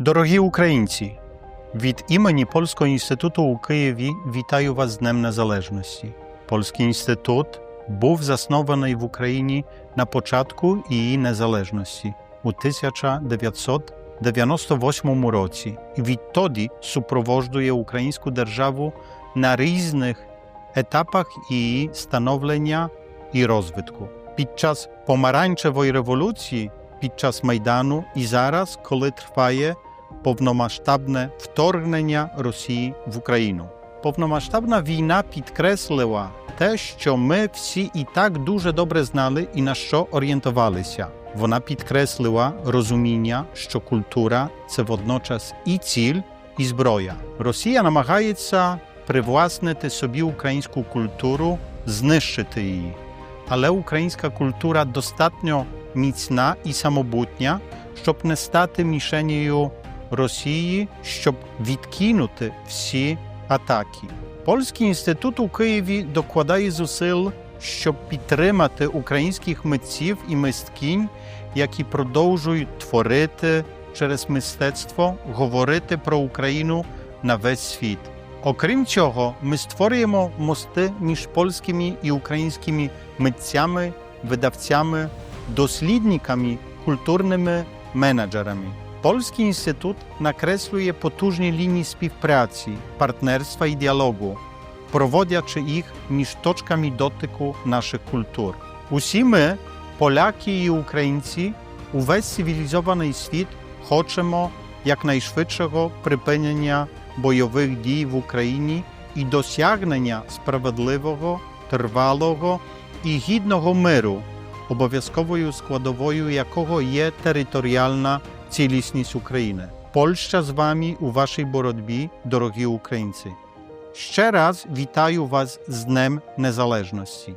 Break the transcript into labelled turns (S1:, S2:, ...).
S1: Дорогі українці, від імені Польського інституту у Києві вітаю вас з Днем Незалежності. Польський інститут був заснований в Україні на початку її незалежності у 1998 році і відтоді супроводжує українську державу на різних етапах її становлення і розвитку. Під час помаранчевої революції, під час Майдану і зараз, коли триває повномасштабне вторгнення Росії в Україну. Повномасштабна війна підкреслила те, що ми всі і так дуже добре знали і на що орієнтувалися. Вона підкреслила розуміння, що культура це водночас і ціль, і зброя. Росія намагається привласнити собі українську культуру, знищити її. Але українська культура достатньо міцна і самобутня, щоб не стати мішенею Росії, щоб відкинути всі атаки. Польський інститут у Києві докладає зусиль, щоб підтримати українських митців і мисткінь, які продовжують творити через мистецтво, говорити про Україну на весь світ. Окрім цього, ми створюємо мости між польськими і українськими митцями, видавцями, дослідниками, культурними менеджерами. Polski Instytut nakresluje potужні лінії співпраці, партнерства і діалогу, проводячи їх між точками дотику наших культур. Усі ми, поляки і українці, увесь цивілізований світ хочемо якнайшвидшого припинення бойових дій в Україні і досягнення справедливого, тривалого і гідного миру, обов'язковою складовою якого є територіальна цілісність України. Польща з вами у вашій боротьбі, дорогі українці. Ще раз вітаю вас з Днем Незалежності.